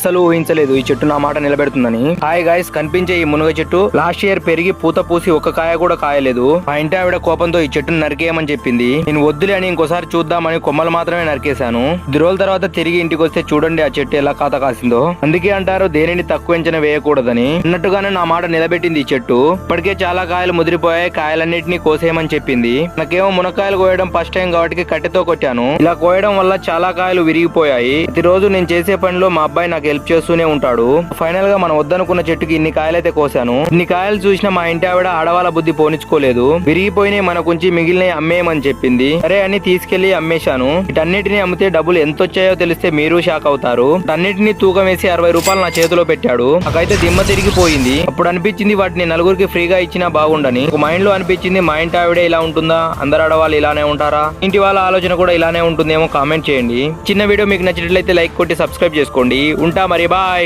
అసలు ఊహించలేదు. ఈ చెట్టు నా మాట నిలబెడుతుందని. హాయ్ గాయస్ కనిపించే ఈ మునగ చెట్టు లాస్ట్ ఇయర్ పెరిగి పూత పూసి ఒక కాయ కూడా కాయలేదు. మా ఇంటి ఆవిడ కోపంతో ఈ చెట్టును నరికేయమని చెప్పింది. నేను వద్దులే అని ఇంకోసారి చూద్దామని కొమ్మలు మాత్రమే నరికేశాను. ఇది రోజుల తర్వాత తిరిగి ఇంటికి వస్తే చూడండి ఆ చెట్టు ఎలా కాత కాసిందో. అందుకే అంటారు దేనిని తక్కువ అంచనా వేయకూడదని. అన్నట్టుగానే నా మాట నిలబెట్టింది ఈ చెట్టు. ఇప్పటికే చాలా కాయలు ముదిరిపోయాయి. కాయలన్నింటినీ కోసేయమని చెప్పింది. నాకేమో మునక్కాయలు కోయడం ఫస్ట్ టైం కాబట్టి కట్టెతో కొట్టాను. ఇలా కోయడం వల్ల చాలా కాయలు విరిగిపోయాయి. ప్రతిరోజు నేను చేసే పనిలో మా అబ్బాయి నాకు హెల్ప్ చేస్తూనే ఉంటాడు. ఫైనల్గా మనం వద్దనుకున్న చెట్టుకి ఇన్ని కాయలైతే కోసాను. ఇన్ని కాయలు చూసిన మా ఇంటి ఆవిడ ఆడవాళ్ళ బుద్ధి పోనిచ్చుకోలేదు. విరిగిపోయినాయి మనకుంచి మిగిలినవి అమ్మేయమని చెప్పింది. సరే అని తీసుకెళ్ళి అమ్మేశాను. వీటన్నిటిని అమ్మితే డబ్బులు ఎంత వచ్చాయో తెలిస్తే మీరు షాక్ అవుతారు. వీటన్నిటిని తూకం వేసి అరవై రూపాయలు నా చేతిలో పెట్టాడు. నాకైతే దిమ్మ తిరిగిపోయింది. అప్పుడు అనిపించింది వాటిని నలుగురికి ఫ్రీగా ఇచ్చినా బాగుండని. ఒక మైండ్లో అనిపించింది మా ఇంటి ఆవిడే ఇలా ఉంటుందా? అందరు ఆడవాళ్ళు ఇలానే ఉంటారా? ఇంటి వాళ్ళ ఆలోచన కూడా ఇలానే ఉంటుందేమో కామెంట్ చేయండి. చిన్న వీడియో మీకు నచ్చినట్లయితే లైక్ కొట్టి సబ్స్క్రైబ్ చేసుకోండి. ఉంటా మరి బాయ్